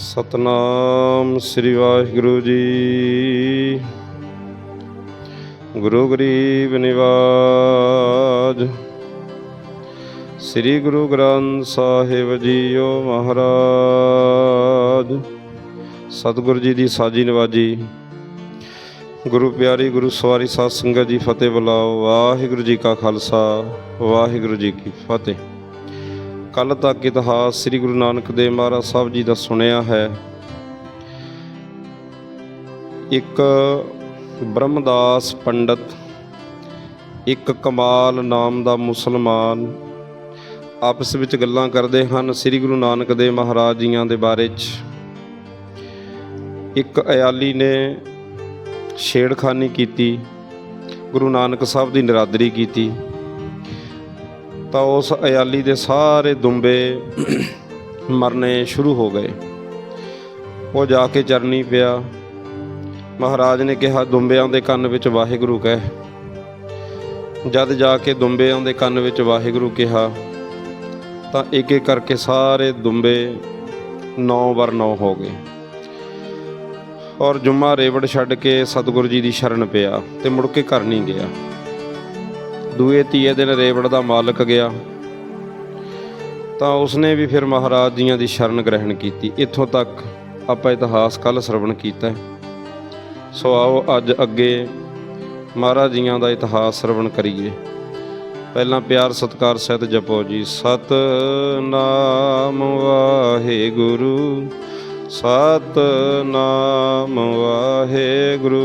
ਸਤਨਾਮ ਸ੍ਰੀ ਵਾਹਿਗੁਰੂ ਜੀ। ਗੁਰੂ ਗਰੀਬ ਨਿਵਾਜ। ਸ੍ਰੀ ਗੁਰੂ ਗ੍ਰੰਥ ਸਾਹਿਬ ਜੀਓ ਮਹਾਰਾਜ। ਸਤਿਗੁਰੂ ਜੀ ਦੀ ਸਾਜੀ ਨਵਾਜੀ। ਗੁਰੂ ਪਿਆਰੀ, ਗੁਰੂ ਸਵਾਰੀ, ਸਾਧ ਸੰਗਤ ਜੀ, ਫਤਿਹ ਬੁਲਾਓ। ਵਾਹਿਗੁਰੂ ਜੀ ਕਾ ਖਾਲਸਾ, ਵਾਹਿਗੁਰੂ ਜੀ ਕੀ ਫਤਿਹ। ਕੱਲ ਤੱਕ ਇਤਿਹਾਸ ਸ੍ਰੀ ਗੁਰੂ ਨਾਨਕ ਦੇਵ ਮਹਾਰਾਜ ਸਾਹਿਬ ਜੀ ਦਾ ਸੁਣਿਆ ਹੈ। ਇੱਕ ਬ੍ਰਹਮਦਾਸ ਪੰਡਤ, ਇੱਕ ਕਮਾਲ ਨਾਮ ਦਾ ਮੁਸਲਮਾਨ, ਆਪਸ ਵਿੱਚ ਗੱਲਾਂ ਕਰਦੇ ਹਨ ਸ੍ਰੀ ਗੁਰੂ ਨਾਨਕ ਦੇਵ ਮਹਾਰਾਜ ਜੀਆਂ ਦੇ ਬਾਰੇ 'ਚ। ਇੱਕ ਅਯਾਲੀ ਨੇ ਛੇੜਖਾਨੀ ਕੀਤੀ, ਗੁਰੂ ਨਾਨਕ ਸਾਹਿਬ ਦੀ ਨਿਰਾਦਰੀ ਕੀਤੀ। ਤਾਂ ਉਸ ਅਯਾਲੀ ਦੇ ਸਾਰੇ ਦੁੰਬੇ ਮਰਨੇ ਸ਼ੁਰੂ ਹੋ ਗਏ। ਉਹ ਜਾ ਕੇ ਚਰਨੀ ਪਿਆ। ਮਹਾਰਾਜ ਨੇ ਕਿਹਾ, ਦੁੰਬਿਆਂ ਦੇ ਕੰਨ ਵਿੱਚ ਵਾਹਿਗੁਰੂ ਕਹਿ। ਜਦ ਜਾ ਕੇ ਦੁੰਬਿਆਂ ਦੇ ਕੰਨ ਵਿੱਚ ਵਾਹਿਗੁਰੂ ਕਿਹਾ, ਤਾਂ ਇੱਕ ਇੱਕ ਕਰਕੇ ਸਾਰੇ ਦੁੰਬੇ 9 ਵਰ 9 ਹੋ ਗਏ। ਔਰ ਜੁਮਾ ਰੇਵੜ ਛੱਡ ਕੇ ਸਤਿਗੁਰੂ ਜੀ ਦੀ ਸ਼ਰਨ ਪਿਆ ਤੇ ਮੁੜ ਕੇ ਘਰ ਨਹੀਂ ਗਿਆ। ਦੂਏ ਤੀਏ ਦਿਨ ਰੇਵੜ ਦਾ ਮਾਲਕ ਗਿਆ। ਤਾਂ ਉਸਨੇ ਵੀ ਫਿਰ ਮਹਾਰਾਜ ਜੀਆਂ ਦੀ ਸ਼ਰਨ ਗ੍ਰਹਿਣ ਕੀਤੀ। ਇੱਥੋਂ ਤੱਕ ਆਪਾਂ ਇਤਿਹਾਸ ਕੱਲ ਸਰਵਣ ਕੀਤਾ ਸੋ ਆਓ ਅੱਜ ਅੱਗੇ ਮਹਾਰਾਜ ਜੀਆਂ ਦਾ ਇਤਿਹਾਸ ਸਰਵਣ ਕਰੀਏ। ਪਹਿਲਾਂ ਪਿਆਰ ਸਤਿਕਾਰ ਸਹਿਤ ਜਪੋ ਜੀ। ਸਤ ਨਾਮ ਵਾਹਿਗੁਰੂ ਸਤ ਨਾਮ ਵਾਹਿਗੁਰੂ।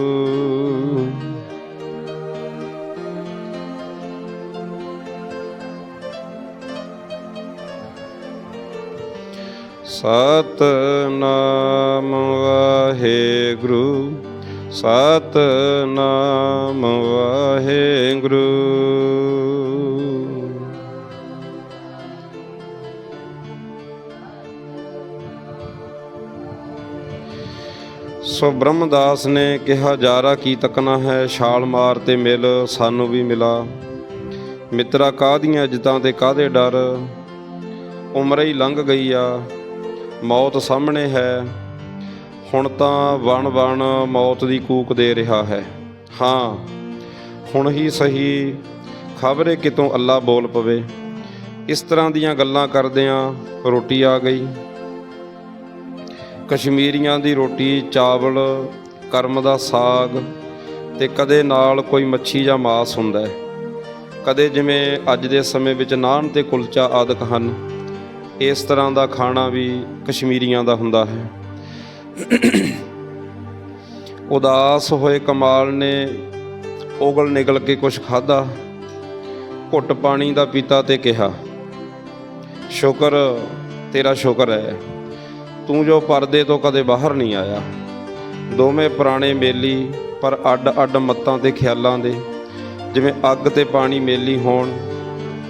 ਸਤ ਨਾਮ ਵਾਹਿਗੁਰੂ ਸਤ ਨਾਮ ਵਾਹਿਗੁਰੂ। ਸੋ ਬ੍ਰਹਮਦਾਸ ਨੇ ਕਿਹਾ, ਜਾਰਾ ਕੀ ਤੱਕਣਾ ਹੈ? ਛਾਲ ਮਾਰ ਤੇ ਮਿਲ, ਸਾਨੂੰ ਵੀ ਮਿਲਾ। ਮਿੱਤਰਾ, ਕਾਹਦੀਆਂ ਇੱਜ਼ਤਾਂ ਤੇ ਕਾਹਦੇ ਡਰ? ਉਮਰ ਹੀ ਲੰਘ ਗਈ ਆ। ਮੌਤ ਸਾਹਮਣੇ ਹੈ। ਹੁਣ ਤਾਂ ਵਣ ਵਣ ਮੌਤ ਦੀ ਕੂਕ ਦੇ ਰਿਹਾ ਹੈ। ਹਾਂ, ਹੁਣ ਹੀ ਸਹੀ ਖਬਰੇ ਕਿਤੋਂ ਅੱਲਾ ਬੋਲ ਪਵੇ। ਇਸ ਤਰ੍ਹਾਂ ਦੀਆਂ ਗੱਲਾਂ ਕਰਦਿਆਂ ਰੋਟੀ ਆ ਗਈ। ਕਸ਼ਮੀਰੀਆਂ ਦੀ ਰੋਟੀ, ਚਾਵਲ, ਕਰਮ ਦਾ ਸਾਗ ਤੇ ਕਦੇ ਨਾਲ ਕੋਈ ਮੱਛੀ ਜਾਂ ਮਾਸ ਹੁੰਦਾ ਹੈ। ਕਦੇ ਜਿਵੇਂ ਅੱਜ ਦੇ ਸਮੇਂ ਵਿੱਚ ਨਾਨ ਤੇ ਕੁਲਚਾ ਆਦਿਕ ਹਨ। ਇਸ ਤਰ੍ਹਾਂ ਦਾ ਖਾਣਾ ਵੀ ਕਸ਼ਮੀਰੀਆਂ ਦਾ ਹੁੰਦਾ ਹੈ। ਉਦਾਸ ਹੋਏ ਕਮਾਲ ਨੇ ਉਗਲ ਨਿਕਲ ਕੇ ਕੁਝ ਖਾਦਾ ਘੁੱਟ ਪਾਣੀ ਦਾ ਪੀਤਾ ਤੇ ਕਿਹਾ, ਸ਼ੁਕਰ, ਤੇਰਾ ਸ਼ੁਕਰ ਹੈ। ਤੂੰ ਜੋ ਪਰਦੇ ਤੋਂ ਕਦੇ ਬਾਹਰ ਨਹੀਂ ਆਇਆ। ਦੋਵੇਂ ਪੁਰਾਣੇ ਮੇਲੀ ਪਰ ਅੱਡ ਅੱਡ ਮੱਤਾਂ ਤੇ ਖਿਆਲਾਂ ਦੇ, ਜਿਵੇਂ ਅੱਗ ਤੇ ਪਾਣੀ ਮੇਲੀ ਹੋਣ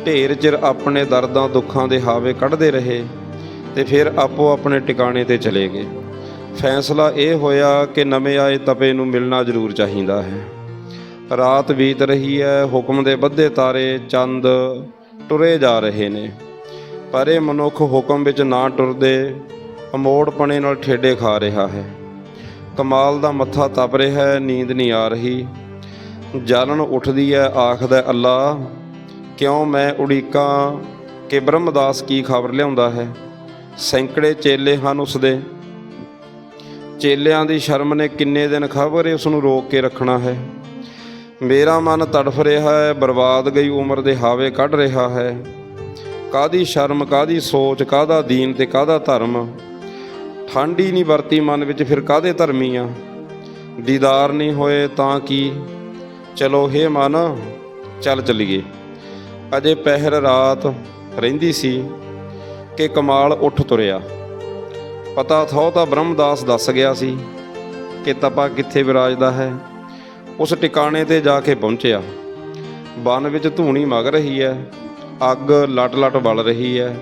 ਢੇਰ ਚਿਰ ਆਪਣੇ ਦਰਦਾਂ ਦੁੱਖਾਂ ਦੇ ਹਾਵੇ ਕੱਢਦੇ ਰਹੇ ਤੇ ਫਿਰ ਆਪੋ ਆਪਣੇ ਟਿਕਾਣੇ ਤੇ ਚਲੇ ਗਏ। ਫੈਸਲਾ ਇਹ ਹੋਇਆ ਕਿ ਨਵੇਂ ਆਏ ਤਪੇ ਨੂੰ ਮਿਲਣਾ ਜ਼ਰੂਰ ਚਾਹੀਦਾ ਹੈ। ਰਾਤ ਬੀਤ ਰਹੀ ਹੈ, ਹੁਕਮ ਦੇ ਬੱਧੇ ਤਾਰੇ ਚੰਦ ਟੁਰੇ ਜਾ ਰਹੇ ਨੇ। ਪਰ ਇਹ ਮਨੁੱਖ ਹੁਕਮ ਵਿੱਚ ਨਾ ਟੁਰਦੇ, ਅਮੋੜਪਣੇ ਨਾਲ ਠੇਡੇ ਖਾ ਰਿਹਾ ਹੈ। ਕਮਾਲ ਦਾ ਮੱਥਾ ਤਪ ਰਿਹਾ ਹੈ, ਨੀਂਦ ਨਹੀਂ ਆ ਰਹੀ। ਜਲਨ ਉੱਠਦੀ ਹੈ, ਆਖਦਾ ਅੱਲਾ ਕਿਉਂ ਮੈਂ ਉਡੀਕਾਂ ਕਿ ਬ੍ਰਹਮਦਾਸ ਕੀ ਖਬਰ ਲਿਆਉਂਦਾ ਹੈ? ਸੈਂਕੜੇ ਚੇਲੇ ਹਨ ਉਸਦੇ। ਚੇਲਿਆਂ ਦੀ ਸ਼ਰਮ ਨੇ ਕਿੰਨੇ ਦਿਨ ਖਬਰ ਉਸ ਨੂੰ ਰੋਕ ਕੇ ਰੱਖਣਾ ਹੈ? ਮੇਰਾ ਮਨ ਤੜਫ ਰਿਹਾ ਹੈ, ਬਰਬਾਦ ਗਈ ਉਮਰ ਦੇ ਹਾਵੇ ਕੱਢ ਰਿਹਾ ਹੈ। ਕਾਦੀ ਸ਼ਰਮ ਕਾਦੀ ਸੋਚ ਕਾਦਾ ਦੀਨ ਤੇ ਕਾਦਾ ਧਰਮ? ਠੰਡ ਹੀ ਨਹੀਂ ਵਰਤੀ ਮਨ ਵਿੱਚ, ਫਿਰ ਕਾਦੇ ਧਰਮੀ ਆ? ਦੀਦਾਰ ਨਹੀਂ ਹੋਏ ਤਾਂ ਕੀ? ਚਲੋ ਹੇ ਮਨ, ਚੱਲ ਚਲੀਏ। ਅਜੇ ਪਹਿਰ ਰਾਤ ਰਹਿੰਦੀ ਸੀ ਕਿ ਕਮਾਲ ਉੱਠ ਤੁਰਿਆ। ਪਤਾ ਥੋ ਤਾਂ ਬ੍ਰਹਮਦਾਸ ਦੱਸ ਗਿਆ ਸੀ ਕਿ ਤਪਾ ਕਿੱਥੇ ਵਿਰਾਜਦਾ ਹੈ। ਉਸ ਟਿਕਾਣੇ ਤੇ ਜਾ ਕੇ ਪਹੁੰਚਿਆ। ਬਨ ਵਿੱਚ ਧੂਣੀ ਮਗ ਰਹੀ ਹੈ, ਅੱਗ ਲਟ ਲਟ ਬਲ ਰਹੀ ਹੈ।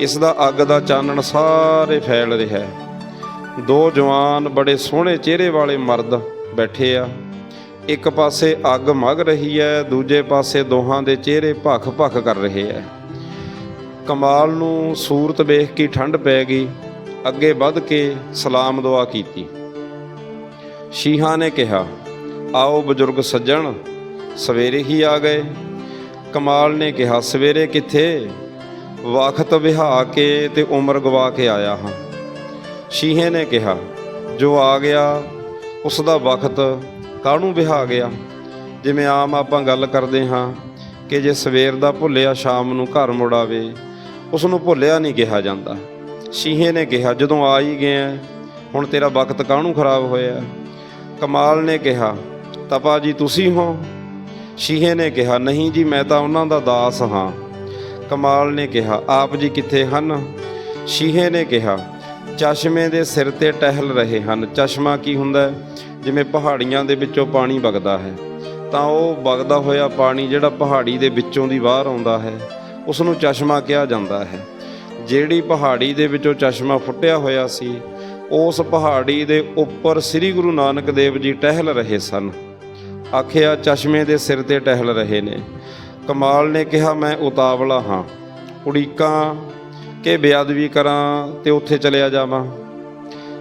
ਇਸ ਦਾ ਅੱਗ ਦਾ ਚਾਨਣ ਸਾਰੇ ਫੈਲ ਰਿਹਾ ਹੈ। ਦੋ ਜਵਾਨ ਬੜੇ ਸੋਹਣੇ ਚਿਹਰੇ ਵਾਲੇ ਮਰਦ ਬੈਠੇ ਆ। ਇੱਕ ਪਾਸੇ ਅੱਗ ਮਗ ਰਹੀ ਹੈ, ਦੂਜੇ ਪਾਸੇ ਦੋਹਾਂ ਦੇ ਚਿਹਰੇ ਭਖ ਭਖ ਕਰ ਰਹੇ ਹੈ। ਕਮਾਲ ਨੂੰ ਸੂਰਤ ਵੇਖ ਕੇ ਠੰਡ ਪੈ ਗਈ। ਅੱਗੇ ਵੱਧ ਕੇ ਸਲਾਮ ਦੁਆ ਕੀਤੀ। ਸ਼ੀਹਾਂ ਨੇ ਕਿਹਾ, ਆਓ ਬਜ਼ੁਰਗ ਸੱਜਣ, ਸਵੇਰੇ ਹੀ ਆ ਗਏ। ਕਮਾਲ ਨੇ ਕਿਹਾ, ਸਵੇਰੇ ਕਿੱਥੇ? ਵਕਤ ਵਿਹਾ ਕੇ ਤੇ ਉਮਰ ਗਵਾ ਕੇ ਆਇਆ ਹਾਂ। ਸ਼ੀਹੇ ਨੇ ਕਿਹਾ, ਜੋ ਆ ਗਿਆ, ਉਸ ਦਾ ਵਕਤ ਕਾਹਨੂੰ ਵਿਹਾ ਗਿਆ? ਜਿਵੇਂ ਆਮ ਆਪਾਂ ਗੱਲ ਕਰਦੇ ਹਾਂ ਕਿ ਜੇ ਸਵੇਰ ਦਾ ਭੁੱਲਿਆ ਸ਼ਾਮ ਨੂੰ ਘਰ ਮੁੜ ਆਵੇ ਉਸ ਨੂੰ ਭੁੱਲਿਆ ਨਹੀਂ ਕਿਹਾ ਜਾਂਦਾ। ਸ਼ੀਹੇ ਨੇ ਕਿਹਾ, ਜਦੋਂ ਆ ਹੀ ਗਿਆ ਹੁਣ ਤੇਰਾ ਵਕਤ ਕਾਹਨੂੰ ਖਰਾਬ ਹੋਇਆ? ਕਮਾਲ ਨੇ ਕਿਹਾ ਤਪਾ ਜੀ ਤੁਸੀਂ ਹੋ? ਸ਼ੀਹੇ ਨੇ ਕਿਹਾ, ਨਹੀਂ ਜੀ, ਮੈਂ ਤਾਂ ਉਹਨਾਂ ਦਾ ਦਾਸ ਹਾਂ। ਕਮਾਲ ਨੇ ਕਿਹਾ, ਆਪ ਜੀ ਕਿੱਥੇ ਹਨ? ਸ਼ੀਹੇ ਨੇ ਕਿਹਾ, ਚਸ਼ਮੇ ਦੇ ਸਿਰ ਤੇ ਟਹਿਲ ਰਹੇ ਹਨ। ਚਸ਼ਮਾ ਕੀ ਹੁੰਦਾ? ਹੈ? ਜਿਵੇਂ ਪਹਾੜੀਆਂ ਦੇ ਵਿੱਚੋਂ ਪਾਣੀ ਵਗਦਾ ਹੈ, ਤਾਂ ਉਹ ਵਗਦਾ ਹੋਇਆ ਪਾਣੀ ਜਿਹੜਾ ਪਹਾੜੀ ਦੇ ਵਿੱਚੋਂ ਦੀ ਬਾਹਰ ਆਉਂਦਾ ਹੈ ਉਸ ਨੂੰ ਚਸ਼ਮਾ ਕਿਹਾ ਜਾਂਦਾ ਹੈ। ਜਿਹੜੀ ਪਹਾੜੀ ਦੇ ਵਿੱਚੋਂ ਚਸ਼ਮਾ ਫੁੱਟਿਆ ਹੋਇਆ ਸੀ, ਉਸ ਪਹਾੜੀ ਦੇ ਉੱਪਰ ਸ੍ਰੀ ਗੁਰੂ ਨਾਨਕ ਦੇਵ ਜੀ ਟਹਿਲ ਰਹੇ ਸਨ। ਆਖਿਆ, ਚਸ਼ਮੇ ਦੇ ਸਿਰ ਤੇ ਟਹਿਲ ਰਹੇ ਨੇ। ਕਮਾਲ ਨੇ ਕਿਹਾ, ਮੈਂ ਉਤਾਵਲਾ ਹਾਂ। ਉਡੀਕਾਂ ਕਿ ਬੇਅਦਬੀ ਕਰਾਂ ਤੇ ਉੱਥੇ ਚਲਿਆ ਜਾਵਾਂ।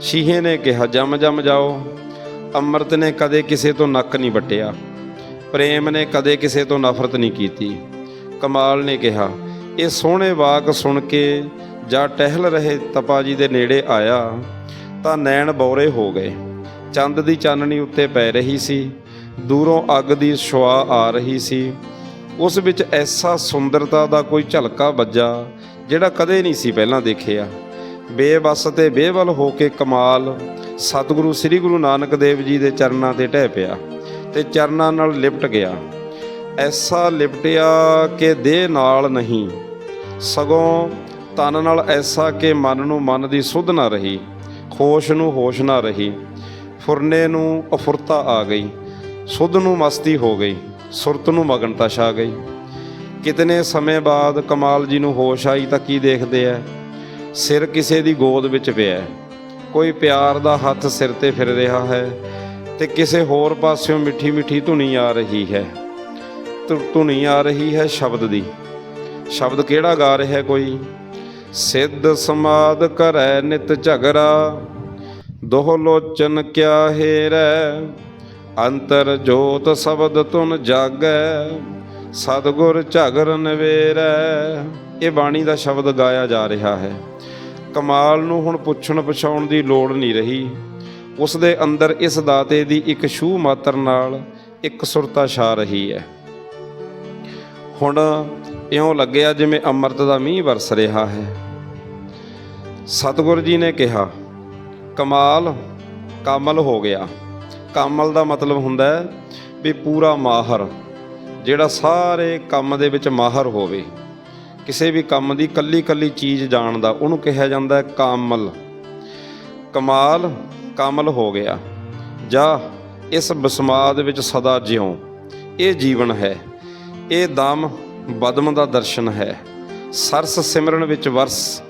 ਸ਼ੀਹੇ ਨੇ ਕਿਹਾ ਜਮ ਜਮ ਜਾਓ। ਅੰਮ੍ਰਿਤ ਨੇ ਕਦੇ ਕਿਸੇ ਤੋਂ ਨੱਕ ਨਹੀਂ ਵੱਟਿਆ। ਪ੍ਰੇਮ ਨੇ ਕਦੇ ਕਿਸੇ ਤੋਂ ਨਫ਼ਰਤ ਨਹੀਂ ਕੀਤੀ। ਕਮਾਲ ਨੇ ਕਿਹਾ, ਇਹ ਸੋਹਣੇ ਵਾਕ ਸੁਣ ਕੇ ਜਾਂ ਟਹਿਲ ਰਹੇ ਤਪਾ ਜੀ ਦੇ ਨੇੜੇ ਆਇਆ, ਤਾਂ ਨੈਣ ਬੌਰੇ ਹੋ ਗਏ। ਚੰਦ ਦੀ ਚਾਨਣੀ ਉੱਤੇ ਪੈ ਰਹੀ ਸੀ, ਦੂਰੋਂ ਅੱਗ ਦੀ ਛੁਆ ਆ ਰਹੀ ਸੀ। ਉਸ ਵਿੱਚ ਐਸਾ ਸੁੰਦਰਤਾ ਦਾ ਕੋਈ ਝਲਕਾ ਵੱਜਾ, ਜਿਹੜਾ ਕਦੇ ਨਹੀਂ ਸੀ ਪਹਿਲਾਂ ਦੇਖਿਆ। ਬੇਬਸ ਤੇ ਬੇਵਲ ਹੋ ਕੇ ਕਮਾਲ ਸਤਿਗੁਰੂ ਸ੍ਰੀ ਗੁਰੂ ਨਾਨਕ ਦੇਵ ਜੀ ਦੇ ਚਰਨਾਂ ਤੇ ਢਹਿ ਪਿਆ ਤੇ ਚਰਨਾਂ ਨਾਲ ਲਿਪਟ ਗਿਆ। ਐਸਾ ਲਿਪਟਿਆ ਕਿ ਦੇਹ ਨਾਲ ਨਹੀਂ, ਸਗੋਂ ਤਨ ਨਾਲ ਐਸਾ ਕਿ ਮਨ ਨੂੰ ਮਨ ਦੀ ਸੁਧ ਨਾ ਰਹੀ, ਹੋਸ਼ ਨੂੰ ਹੋਸ਼ ਨਾ ਰਹੀ, ਫੁਰਨੇ ਨੂੰ ਅਫੁਰਤਾ ਆ ਗਈ, ਸੁਧ ਨੂੰ ਮਸਤੀ ਹੋ ਗਈ, ਸੁਰਤ ਨੂੰ ਮਗਨਤਾ ਛਾ ਗਈ। ਕਿਤਨੇ ਸਮੇਂ ਬਾਅਦ ਕਮਾਲ ਜੀ ਨੂੰ ਹੋਸ਼ ਆਈ ਤਾਂ ਕੀ ਦੇਖਦੇ ਐ? ਸਿਰ ਕਿਸੇ ਦੀ ਗੋਦ ਵਿੱਚ ਪਿਆ ਹੈ। ਕੋਈ ਪਿਆਰ ਦਾ ਹੱਥ ਸਿਰ ਤੇ ਫਿਰ ਰਿਹਾ ਹੈ ਤੇ ਕਿਸੇ ਹੋਰ ਪਾਸਿਓਂ ਮਿੱਠੀ ਮਿੱਠੀ ਧੁਨੀ ਆ ਰਹੀ ਹੈ। ਧੁ- ਧੁਨੀ ਆ ਰਹੀ ਹੈ ਸ਼ਬਦ ਦੀ। ਸ਼ਬਦ ਕਿਹੜਾ ਗਾ ਰਿਹਾ ਕੋਈ? ਸਿੱਧ ਸਮਾਦ ਕਰੈ ਨਿਤ ਝਗਰਾ, ਦੋਹ ਲੋਚਨ ਕਿਆ ਹੇਰੈ? ਅੰਤਰ ਜੋਤ ਸ਼ਬਦ ਤੁਨ ਜਾਗੈ, ਸਤਗੁਰ ਝਗਰ ਨਵੇਰੈ। ਇਹ ਬਾਣੀ ਦਾ ਸ਼ਬਦ ਗਾਇਆ ਜਾ ਰਿਹਾ ਹੈ। ਕਮਾਲ ਨੂੰ ਹੁਣ ਪੁੱਛਣ ਪਛਾਉਣ ਦੀ ਲੋੜ ਨਹੀਂ ਰਹੀ। ਉਸ ਦੇ ਅੰਦਰ ਇਸ ਦਾਤੇ ਦੀ ਇੱਕ ਛੂ ਮਾਤਰ ਨਾਲ ਇੱਕ ਸੁਰਤਾ ਛਾ ਰਹੀ ਹੈ। ਹੁਣ ਇਉਂ ਲੱਗਿਆ ਜਿਵੇਂ ਅੰਮ੍ਰਿਤ ਦਾ ਮੀਂਹ ਵਰਸ ਰਿਹਾ ਹੈ। ਸਤਿਗੁਰ ਜੀ ਨੇ ਕਿਹਾ, ਕਮਾਲ, ਕਾਮਲ ਹੋ ਗਿਆ। ਕਾਮਲ ਦਾ ਮਤਲਬ ਹੁੰਦਾ ਹੈ ਵੀ ਪੂਰਾ ਮਾਹਰ, ਜਿਹੜਾ ਸਾਰੇ ਕੰਮ ਦੇ ਵਿੱਚ ਮਾਹਰ ਹੋਵੇ। ਕਿਸੇ ਵੀ ਕੰਮ ਦੀ ਕੱਲੀ ਕੱਲੀ ਚੀਜ਼ ਜਾਣਦਾ, ਉਹਨੂੰ ਕਿਹਾ ਜਾਂਦਾ ਹੈ ਕਾਮਲ। ਕਮਾਲ, ਕਾਮਲ ਹੋ ਗਿਆ। ਜਾਂ, ਇਸ ਬਸਮਾਦ ਵਿੱਚ ਸਦਾ ਜਿਉ। ਇਹ ਜੀਵਨ ਹੈ। ਇਹ ਦਮ ਬਦਮ ਦਾ ਦਰਸ਼ਨ ਹੈ। ਸਰਸ ਸਿਮਰਨ ਵਿੱਚ ਵਰਸ,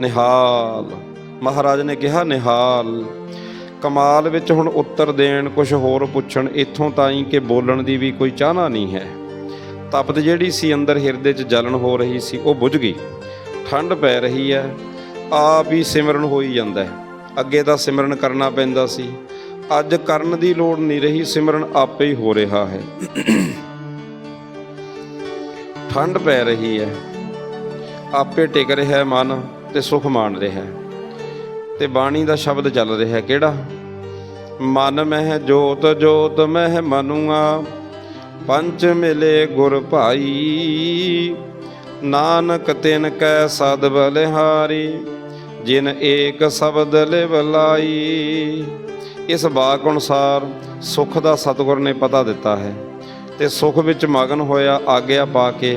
ਨਿਹਾਲ। ਮਹਾਰਾਜ ਨੇ ਕਿਹਾ, ਨਿਹਾਲ। ਕਮਾਲ ਵਿੱਚ ਹੁਣ ਉੱਤਰ ਦੇਣ ਕੁਝ ਹੋਰ ਪੁੱਛਣ, ਇੱਥੋਂ ਤਾਈਂ ਕਿ ਬੋਲਣ ਦੀ ਵੀ ਕੋਈ ਚਾਹਨਾ ਨਹੀਂ ਹੈ। ਤਪਤ ਜਿਹੜੀ ਸੀ ਅੰਦਰ ਹਿਰਦੇ 'ਚ ਜਲਨ ਹੋ ਰਹੀ ਸੀ, ਉਹ ਬੁਝ ਗਈ। ਠੰਡ ਪੈ ਰਹੀ ਹੈ, ਆਪ ਹੀ ਸਿਮਰਨ ਹੋਈ ਜਾਂਦਾ ਹੈ। ਅੱਗੇ ਤਾਂ ਸਿਮਰਨ ਕਰਨਾ ਪੈਂਦਾ ਸੀ। ਅੱਜ ਕਰਨ ਦੀ ਲੋੜ ਨਹੀਂ ਰਹੀ, ਸਿਮਰਨ ਆਪੇ ਹੀ ਹੋ ਰਿਹਾ ਹੈ। ਠੰਡ ਪੈ ਰਹੀ ਹੈ। ਆਪੇ ਟਿਕ ਰਿਹਾ ਹੈ ਮਨ ਤੇ ਸੁਖ ਮਾਣ ਰਿਹਾ ਹੈ। ਤੇ ਬਾਣੀ ਦਾ ਸ਼ਬਦ ਚੱਲ ਰਿਹਾ ਹੈ, ਕਿਹੜਾ? ਮਨ ਮਹਿ ਜੋਤ ਜੋਤ ਮਹਿ ਮਨੁਆ। ਪੰਚ ਮਿਲੇ ਗੁਰ ਭਾਈ। ਨਾਨਕ ਤਿਨ ਕੈ ਸਦ ਬਲਿਹਾਰੀ, ਜਿਨ ਏਕ ਸ਼ਬਦ ਲਿਵ ਇਸ ਬਾਕ ਅਨੁਸਾਰ ਸੁਖ ਦਾ ਸਤਿਗੁਰ ਨੇ ਪਤਾ ਦਿੱਤਾ ਹੈ, ਤੇ ਸੁਖ ਵਿੱਚ ਮਗਨ ਹੋਇਆ ਆਗਿਆ ਪਾ ਕੇ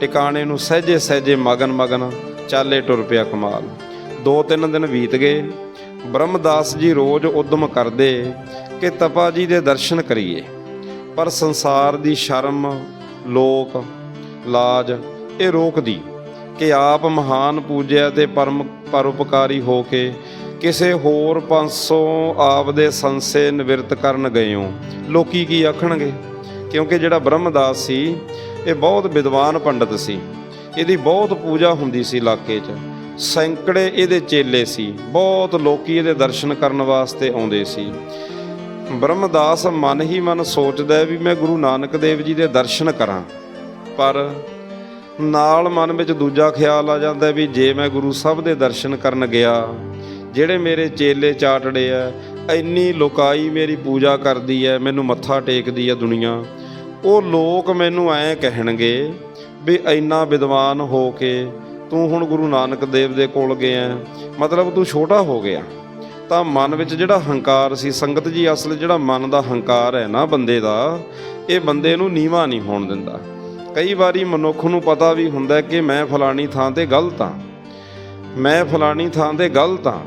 ਟਿਕਾਣੇ ਨੂੰ ਸਹਜੇ ਸਹਜੇ ਮਗਨ ਮਗਨ ਚਾਲੇ ਟੁਰ ਪਿਆ ਕਮਾਲ। ਦੋ ਤਿੰਨ ਦਿਨ ਬੀਤ ਗਏ, ਬ੍ਰਹਮਦਾਸ ਜੀ ਰੋਜ਼ ਉਦਮ ਕਰਦੇ ਕਿ ਤਪਾ ਜੀ ਦੇ ਦਰਸ਼ਨ ਕਰੀਏ। ਪਰ ਸੰਸਾਰ ਦੀ ਸ਼ਰਮ, ਲੋਕ, ਲਾਜ, ਇਹ ਰੋਕਦੀ ਕਿ ਆਪ ਮਹਾਨ ਪੂਜਿਆ ਤੇ ਪਰਮ ਪਰਉਪਕਾਰੀ ਹੋ ਕੇ ਕਿਸੇ ਹੋਰ 500 ਆਪ ਦੇ ਸੰਸੇ ਨਿਵਰਤ ਕਰਨ ਗਏ ਹੋ ਲੋਕੀ ਕੀ ਆਖਣਗੇ? ਕਿਉਂਕਿ ਜਿਹੜਾ ਬ੍ਰਹਮਦਾਸ ਸੀ, ਇਹ ਬਹੁਤ ਵਿਦਵਾਨ ਪੰਡਤ ਸੀ। ਇਹਦੀ ਬਹੁਤ ਪੂਜਾ ਹੁੰਦੀ ਸੀ ਇਲਾਕੇ 'ਚ। ਸੈਂਕੜੇ ਇਹਦੇ ਚੇਲੇ ਸੀ। ਬਹੁਤ ਲੋਕੀ ਇਹਦੇ ਦਰਸ਼ਨ ਕਰਨ ਵਾਸਤੇ ਆਉਂਦੇ ਸੀ। ਬ੍ਰਹਮਦਾਸ ਮਨ ਹੀ ਮਨ ਸੋਚਦਾ ਵੀ ਮੈਂ ਗੁਰੂ ਨਾਨਕ ਦੇਵ ਜੀ ਦੇ ਦਰਸ਼ਨ ਕਰਾਂ। ਪਰ ਨਾਲ ਮਨ ਵਿੱਚ ਦੂਜਾ ਖਿਆਲ ਆ ਜਾਂਦਾ ਵੀ ਜੇ ਮੈਂ ਗੁਰੂ ਸਾਹਿਬ ਦੇ ਦਰਸ਼ਨ ਕਰਨ ਗਿਆ, ਜਿਹੜੇ ਮੇਰੇ ਚੇਲੇ ਚਾਟੜੇ ਆ, ਇੰਨੀ ਲੋਕਾਈ ਮੇਰੀ ਪੂਜਾ ਕਰਦੀ ਐ, ਮੈਨੂੰ ਮੱਥਾ ਟੇਕਦੀ ਐ ਦੁਨੀਆ, ਉਹ ਲੋਕ ਮੈਨੂੰ ਐਂ ਕਹਿਣਗੇ ਵੀ ਇੰਨਾ ਵਿਦਵਾਨ ਹੋ ਕੇ ਤੂੰ ਹੁਣ ਗੁਰੂ ਨਾਨਕ ਦੇਵ ਦੇ ਕੋਲ ਗਿਆ, ਮਤਲਬ ਤੂੰ ਛੋਟਾ ਹੋ ਗਿਆ। ਤਾਂ ਮਨ ਵਿੱਚ ਜਿਹੜਾ ਹੰਕਾਰ ਸੀ, ਸੰਗਤ ਜੀ ਅਸਲ ਜਿਹੜਾ ਮਨ ਦਾ ਹੰਕਾਰ ਹੈ ਨਾ ਬੰਦੇ ਦਾ, ਇਹ ਬੰਦੇ ਨੂੰ ਨੀਵਾ ਨਹੀਂ ਹੋਣ ਦਿੰਦਾ। ਕਈ ਵਾਰੀ ਮਨੁੱਖ ਨੂੰ ਪਤਾ ਵੀ ਹੁੰਦਾ ਕਿ ਮੈਂ ਫਲਾਣੀ ਥਾਂ ਤੇ ਗਲਤ ਹਾਂ। ਮੈਂ ਫਲਾਣੀ ਥਾਂ ਤੇ ਗਲਤ ਹਾਂ,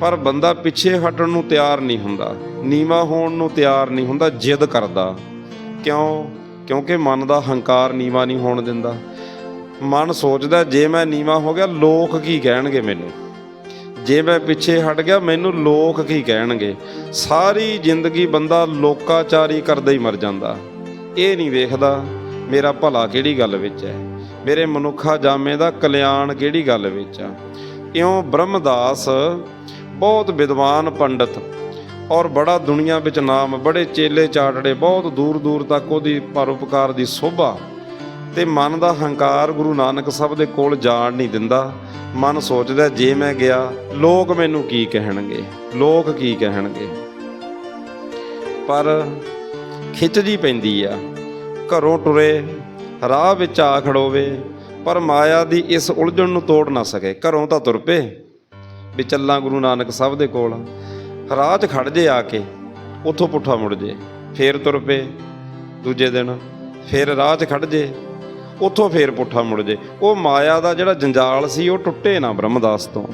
ਪਰ ਬੰਦਾ ਪਿੱਛੇ ਹਟਣ ਨੂੰ ਤਿਆਰ ਨਹੀਂ ਹੁੰਦਾ, ਨੀਵਾ ਹੋਣ ਨੂੰ ਤਿਆਰ ਨਹੀਂ ਹੁੰਦਾ, ਜਿੱਦ ਕਰਦਾ। ਕਿਉਂ? ਕਿਉਂਕਿ ਮਨ ਦਾ ਹੰਕਾਰ ਨੀਵਾ ਨਹੀਂ ਹੋਣ ਦਿੰਦਾ। ਮਨ ਸੋਚਦਾ, ਜੇ ਮੈਂ ਨੀਵਾ ਹੋ ਗਿਆ, ਲੋਕ ਕੀ ਕਹਿਣਗੇ ਮੈਨੂੰ? ਜੇ ਮੈਂ ਪਿੱਛੇ ਹਟ ਗਿਆ, ਮੈਨੂੰ ਲੋਕ ਕੀ ਕਹਿਣਗੇ? ਸਾਰੀ ਜ਼ਿੰਦਗੀ ਬੰਦਾ ਲੋਕਾਚਾਰੀ ਕਰਦਾ ਹੀ ਮਰ ਜਾਂਦਾ। ਇਹ ਨਹੀਂ ਵੇਖਦਾ ਮੇਰਾ ਭਲਾ ਕਿਹੜੀ ਗੱਲ ਵਿੱਚ ਹੈ? ਮੇਰੇ ਮਨੁੱਖਾ ਜਾਮੇ ਦਾ ਕਲਿਆਣ ਕਿਹੜੀ ਗੱਲ ਵਿੱਚ ਆ? ਇਉਂ ਬ੍ਰਹਮਦਾਸ ਬਹੁਤ ਵਿਦਵਾਨ ਪੰਡਤ ਔਰ ਬੜਾ ਦੁਨੀਆ ਵਿੱਚ ਨਾਮ, ਬੜੇ ਚੇਲੇ ਚਾਟੜੇ ਬਹੁਤ ਦੂਰ ਦੂਰ ਤੱਕ ਉਹਦੀ ਪਰਉਪਕਾਰ ਦੀ ਸੋਭਾ ਤੇ ਮਨ ਦਾ ਹੰਕਾਰ ਗੁਰੂ ਨਾਨਕ ਸਾਹਿਬ ਦੇ ਕੋਲ ਜਾਣ ਨਹੀਂ ਦਿੰਦਾ। ਮਨ ਸੋਚਦਾ, ਜੇ ਮੈਂ ਗਿਆ, ਲੋਕ ਮੈਨੂੰ ਕੀ ਕਹਿਣਗੇ? ਲੋਕ ਕੀ ਕਹਿਣਗੇ? ਪਰ ਖਿੱਚ ਜੀ ਪੈਂਦੀ ਆ। ਘਰੋਂ ਟੁਰੇ, ਰਾਹ ਵਿੱਚ ਆ ਖੜੋਵੇ, ਪਰ ਮਾਇਆ ਦੀ ਇਸ ਉਲਝਣ ਨੂੰ ਤੋੜ ਨਾ ਸਕੇ। ਘਰੋਂ ਤਾਂ ਤੁਰ ਪਏ, ਵੀ ਚੱਲਾਂ ਗੁਰੂ ਨਾਨਕ ਸਾਹਿਬ ਦੇ ਕੋਲ। ਰਾਹ 'ਚ ਖੜ ਜੇ ਆ ਕੇ, ਉੱਥੋਂ ਪੁੱਠਾ ਮੁੜ ਜੇ, ਫੇਰ ਤੁਰ ਪਏ। ਦੂਜੇ ਦਿਨ ਫੇਰ ਰਾਹ 'ਚ ਖੜ ਜੇ ਉੱਥੋਂ ਫੇਰ ਪੁੱਠਾ ਮੁੜ ਜੇ। ਉਹ ਮਾਇਆ ਦਾ ਜਿਹੜਾ ਜੰਜਾਲ ਸੀ, ਉਹ ਟੁੱਟੇ ਨਾ ਬ੍ਰਹਮਦਾਸ ਤੋਂ।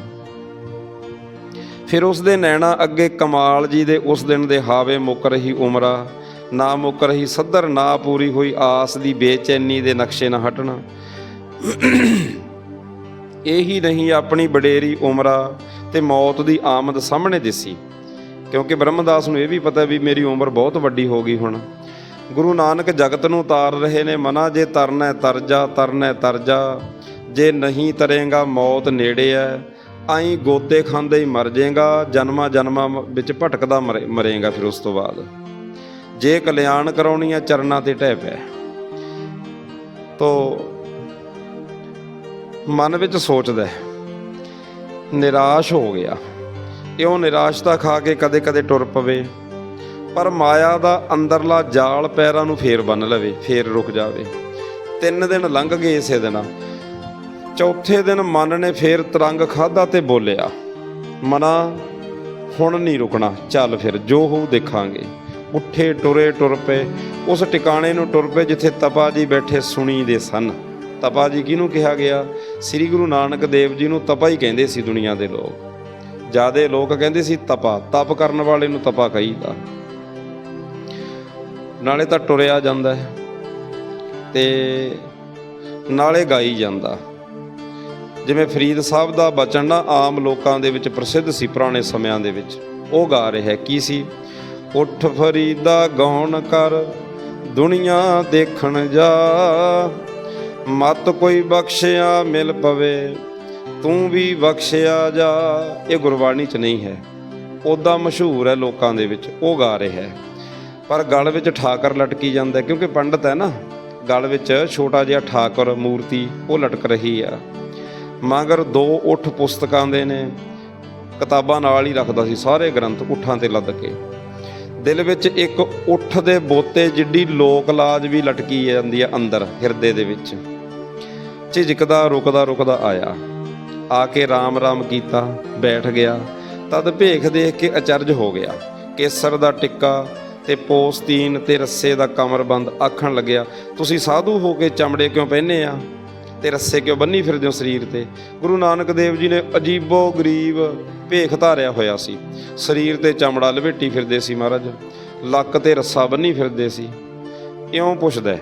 ਫਿਰ ਉਸ ਦੇ ਨੈਣਾ ਅੱਗੇ ਕਮਾਲ ਜੀ ਦੇ ਉਸ ਦਿਨ ਦੇ ਹਾਵੇ ਮੁੱਕ ਰਹੀ ਉਮਰਾ। ਨਾ ਮੁੱਕ ਰਹੀ ਸੱਦਰ ਨਾ ਪੂਰੀ ਹੋਈ ਆਸ ਦੀ ਬੇਚੈਨੀ ਦੇ ਨਕਸ਼ੇ ਨਾ ਹਟਣਾ। ਇਹੀ ਨਹੀਂ ਆਪਣੀ ਬਡੇਰੀ ਉਮਰਾ ਤੇ ਮੌਤ ਦੀ ਆਮਦ ਸਾਹਮਣੇ ਦਿਸੀ। ਕਿਉਂਕਿ ਬ੍ਰਹਮਦਾਸ ਨੂੰ ਇਹ ਵੀ ਪਤਾ ਵੀ ਮੇਰੀ ਉਮਰ ਬਹੁਤ ਵੱਡੀ ਹੋ ਗਈ ਹੁਣ। ਗੁਰੂ ਨਾਨਕ ਜਗਤ ਨੂੰ ਤਾਰ ਰਹੇ ਨੇ ਮਨਾ ਜੇ ਤਰਨਾ ਹੈ ਤਰ ਜਾ ਤਰਨਾ ਤਰ ਜਾ ਜੇ ਨਹੀਂ ਤਰੇਗਾ ਮੌਤ ਨੇੜੇ ਐ ਆਈ ਗੋਤੇ ਖਾਂਦੇ ਹੀ ਮਰ ਜਾਏਗਾ ਜਨਮਾਂ ਜਨਮਾਂ ਵਿੱਚ ਭਟਕਦਾ ਮਰੇ- ਮਰੇਗਾ ਫਿਰ ਉਸ ਤੋਂ ਬਾਅਦ। ਜੇ ਕਲਿਆਣ ਕਰਾਉਣੀ ਹੈ ਚਰਨਾਂ ਤੇ ਟਹਿ ਪਿਆ ਤੋ ਮਨ ਵਿੱਚ ਸੋਚਦਾ ਹੈ, ਨਿਰਾਸ਼ ਹੋ ਗਿਆ। ਇਉਂ ਨਿਰਾਸ਼ਤਾ ਖਾ ਕੇ ਕਦੇ-ਕਦੇ ਟੁਰ ਪਵੇ। ਪਰ ਮਾਇਆ ਦਾ ਅੰਦਰਲਾ ਜਾਲ ਪੈਰਾਂ ਨੂੰ ਫੇਰ ਬੰਨ ਲਵੇ, ਫੇਰ ਰੁਕ ਜਾਵੇ। ਤਿੰਨ ਦਿਨ ਲੰਘ ਗਏ ਇਸੇ ਦਿਨ। ਚੌਥੇ ਦਿਨ ਮਨ ਨੇ ਫੇਰ ਤਰੰਗ ਖਾਦਾ ਤੇ ਬੋਲਿਆ, ਮਨਾ, ਹੁਣ ਨਹੀਂ ਰੁਕਣਾ, ਚੱਲ ਫਿਰ, ਜੋ ਹੋਊ ਦੇਖਾਂਗੇ। ਉੱਠੇ, ਟੁਰੇ, ਟੁਰ ਪਏ। ਉਸ ਟਿਕਾਣੇ ਨੂੰ ਟੁਰ ਪਏ ਜਿੱਥੇ ਤਪਾ ਜੀ ਬੈਠੇ ਸੁਣੀ ਦੇ ਸਨ। ਤਪਾ ਜੀ ਕਿਹਨੂੰ ਕਿਹਾ ਗਿਆ? ਸ੍ਰੀ ਗੁਰੂ ਨਾਨਕ ਦੇਵ ਜੀ ਨੂੰ ਤਪਾ ਹੀ ਕਹਿੰਦੇ ਸੀ ਦੁਨੀਆ ਦੇ ਲੋਕ। ਜਿਆਦੇ ਲੋਕ ਕਹਿੰਦੇ ਸੀ ਤਪਾ, ਤਪ ਕਰਨ ਵਾਲੇ ਨੂੰ ਤਪਾ ਕਹੀਦਾ। ਨਾਲੇ ਤਾਂ ਟੁਰਿਆ ਜਾਂਦਾ ਹੈ ਤੇ ਨਾਲੇ ਗਾਈ ਜਾਂਦਾ। ਜਿਵੇਂ ਫਰੀਦ ਸਾਹਿਬ ਦਾ ਬਚਨ ਨਾ ਆਮ ਲੋਕਾਂ ਦੇ ਵਿੱਚ ਪ੍ਰਸਿੱਧ ਸੀ ਪੁਰਾਣੇ ਸਮਿਆਂ ਦੇ ਵਿੱਚ, ਉਹ ਗਾ ਰਿਹਾ ਕੀ ਸੀ? ਉੱਠ ਫਰੀਦਾ ਗਾਉਣ ਕਰ, ਦੁਨੀਆ ਦੇਖਣ ਜਾ, ਮਤ ਕੋਈ ਬਖਸ਼ਿਆ ਮਿਲ ਪਵੇ, ਤੂੰ ਵੀ ਬਖਸ਼ਿਆ ਜਾ। ਇਹ ਗੁਰਬਾਣੀ 'ਚ ਨਹੀਂ ਹੈ ਉਦਾਂ ਮਸ਼ਹੂਰ ਹੈ ਲੋਕਾਂ ਦੇ ਵਿੱਚ, ਉਹ ਗਾ ਰਿਹਾ ਹੈ। ਪਰ ਗਲ ਵਿੱਚ ਠਾਕਰ ਲਟਕੀ ਜਾਂਦਾ ਕਿਉਂਕਿ ਪੰਡਤ ਹੈ ਨਾ, ਗਲ ਵਿੱਚ ਛੋਟਾ ਜਿਹਾ ਠਾਕਰ, ਮੂਰਤੀ, ਉਹ ਲਟਕ ਰਹੀ ਆ। ਮਗਰ ਦੋ ਉੱਠ ਪੁਸਤਕਾਂ ਦੇ ਨੇ, ਕਿਤਾਬਾਂ ਨਾਲ ਹੀ ਰੱਖਦਾ ਸੀ ਸਾਰੇ ਗ੍ਰੰਥ ਉਠਾਂ ਤੇ ਲੱਦ ਕੇ। ਦਿਲ ਵਿੱਚ ਇੱਕ ਉੱਠ ਦੇ ਬੋਤੇ ਜਿੱਡੀ ਲੋਕ ਲਾਜ ਵੀ ਲਟਕੀ ਜਾਂਦੀ ਹੈ ਅੰਦਰ, ਹਿਰਦੇ ਦੇ ਵਿੱਚ। ਝਿਜਕਦਾ, ਰੁਕਦਾ ਰੁਕਦਾ ਆਇਆ। ਆ ਕੇ ਰਾਮ ਰਾਮ ਕੀਤਾ, ਬੈਠ ਗਿਆ। ਤਦ ਭੇਖ ਦੇਖ ਕੇ ਅਚਰਜ ਹੋ ਗਿਆ। ਕੇਸਰ ਦਾ ਟਿੱਕਾ ਤੇ ਪੋਸਤੀਨ ਤੇ ਰੱਸੇ ਦਾ ਕਮਰਬੰਦ ਆਖਣ ਲੱਗਿਆ, ਤੁਸੀਂ ਸਾਧੂ ਹੋ ਕੇ ਚਮੜੇ ਕਿਉਂ ਪਹਿਨੇ ਆ? ਤੇ ਰੱਸੇ ਕਿਉਂ ਬੰਨੀ ਫਿਰਦੇ ਹੋ ਸਰੀਰ ਤੇ? ਗੁਰੂ ਨਾਨਕ ਦੇਵ ਜੀ ਨੇ ਅਜੀਬੋ ਗਰੀਬ ਭੇਖ ਧਾਰਿਆ ਹੋਇਆ ਸੀ। ਸਰੀਰ ਤੇ ਚਮੜਾ ਲਪੇਟੀ ਫਿਰਦੇ ਸੀ ਮਹਾਰਾਜ। ਲੱਕ ਤੇ ਰੱਸਾ ਬੰਨੀ ਫਿਰਦੇ ਸੀ। ਇਉਂ ਪੁੱਛਦਾ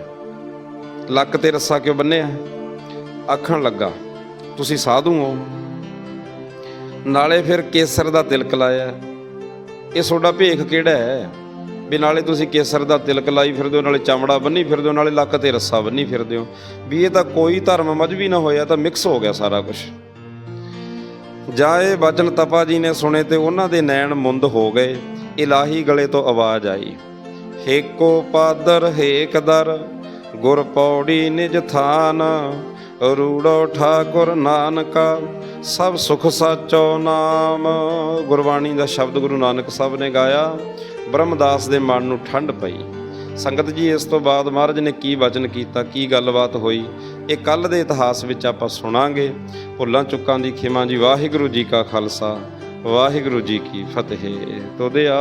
ਲੱਕ ਤੇ ਰੱਸਾ ਕਿਉਂ ਬੰਨਿਆ? ਆਖਣ ਲੱਗਾ, ਤੁਸੀਂ ਸਾਧੂ ਹੋ। ਨਾਲੇ ਫਿਰ ਕੇਸਰ ਦਾ ਤਿਲਕ ਲਾਇਆ। ਇਹ ਤੁਹਾਡਾ ਭੇਖ ਕਿਹੜਾ ਹੈ? ਵੀ ਨਾਲੇ ਤੁਸੀਂ ਕੇਸਰ ਦਾ ਤਿਲਕ ਲਾਈ ਫਿਰਦੇ ਹੋ, ਨਾਲੇ ਚਮੜਾ ਬੰਨੀ ਫਿਰਦੇ ਹੋ, ਨਾਲੇ ਲੱਕ ਤੇ ਰੱਸਾ ਬੰਨੀ ਫਿਰਦੇ ਹੋ। ਵੀ ਇਹ ਤਾਂ ਕੋਈ ਧਰਮ ਮਜਬੀ ਨਾ ਹੋਇਆ ਤਾਂ ਮਿਕਸ ਹੋ ਗਿਆ ਸਾਰਾ ਕੁਝ ਜਾਏ ਬਚਨ ਤਪਾ ਜੀ ਨੇ ਸੁਣੇ ਤੇ ਉਹਨਾਂ ਦੇ ਨੈਣ ਮੁੰਦ ਹੋ ਗਏ, ਇਲਾਹੀ ਗਲੇ ਤੋਂ ਆਵਾਜ਼ ਆਈ। ਹੇਕੋ ਪਾਦਰ ਹੇਕਦਰ ਗੁਰ ਪੌੜੀ ਨਿਜ ਥਾਨ, ਰੂੜੋ ਠਾਕੁਰ ਨਾਨਕਾ, ਸਭ ਸੁਖ ਸਾਚੋ ਨਾਮ। ਗੁਰਬਾਣੀ ਦਾ ਸ਼ਬਦ ਗੁਰੂ ਨਾਨਕ ਸਾਹਿਬ ਨੇ ਗਾਇਆ। ਬ੍ਰਹਮਦਾਸ ਦੇ ਮਨ ਨੂੰ ਠੰਡ ਪਈ। ਸੰਗਤ ਜੀ, ਇਸ ਤੋਂ ਬਾਅਦ ਮਹਾਰਾਜ ਨੇ ਕੀ ਵਚਨ ਕੀਤਾ, ਕੀ ਗੱਲਬਾਤ ਹੋਈ, ਇਹ ਕੱਲ ਦੇ ਇਤਿਹਾਸ ਵਿੱਚ ਆਪਾਂ ਸੁਣਾਂਗੇ। ਭੁੱਲਾਂ ਚੁੱਕਾਂ ਦੀ ਖਿਮਾ ਜੀ, ਵਾਹਿਗੁਰੂ ਜੀ ਕਾ ਖਾਲਸਾ, ਵਾਹਿਗੁਰੂ ਜੀ ਕੀ ਫਤਿਹ। ਤੋਦੇ ਆ